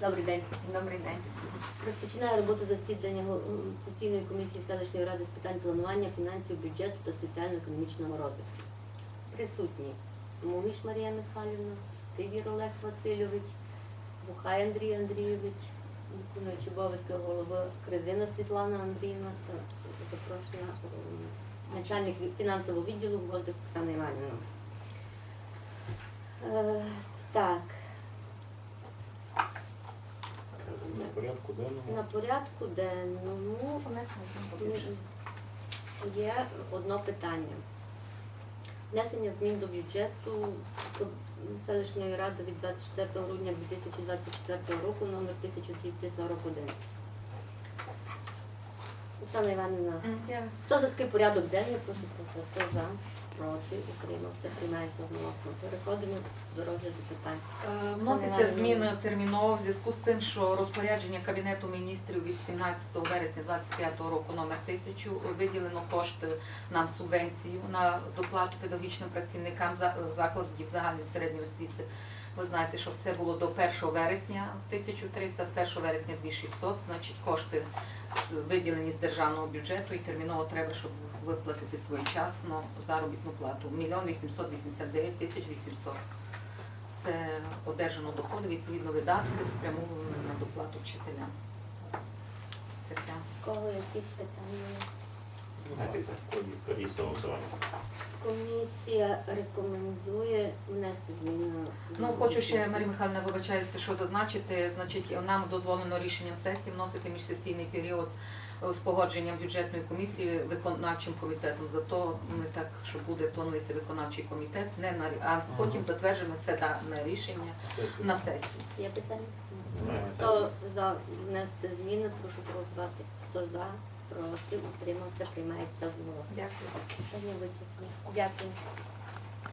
Добрий день. Добрий день. Розпочинаю роботу засідання постійної комісії селищної ради з питань планування, фінансів, бюджету та соціально-економічного розвитку. Присутні Муміш Марія Михайлівна, Тигір Олег Васильович, Бухай Андрій Андрійович, виконуючий обов'язки голови Кризина Світлана Андріївна та запрошена начальник фінансового відділу Гвоздик Оксана Іванівна. Е, так, На порядку денному? на порядку денному Є одне питання. Внесення змін до бюджету селищної ради від 24 грудня 2024 року номер 1241. Оксана Іванівна, хто за такий порядок денний, прошу проголосувати. Хто за, проти, утримався, приймається одноголосно. Переходимо до розгляду питань. Е, Вноситься зміни терміново в зв'язку з тим, що розпорядження Кабінету міністрів від 17 вересня 2025 року номер 1000 виділено кошти нам субвенцію на доплату педагогічним працівникам за- закладів загальної середньої освіти. Ви знаєте, що це було до 1 вересня 1300, з 1 вересня 2600, значить кошти виділені з державного бюджету і терміново треба, щоб виплатити своєчасно заробітну плату. Мільйон 889 тисяч 800 це одержано доходи, відповідно видатки спрямовані на доплату вчителям. Це. Кого якісь питання? Комісія. Комісія рекомендує внести зміни. Ну, хочу ще, Марія Михайловна, вибачаюся, що зазначити. Значить, нам дозволено рішенням сесії вносити міжсесійний період е, з погодженням бюджетної комісії виконавчим комітетом. Зато ми так, що буде планується виконавчий комітет, не на а потім затверджуємо це дане рішення на сесії. Є питання? Хто за внести зміни, прошу проголосувати. Хто за, проти, утримався, приймається в Дякую. Дякую.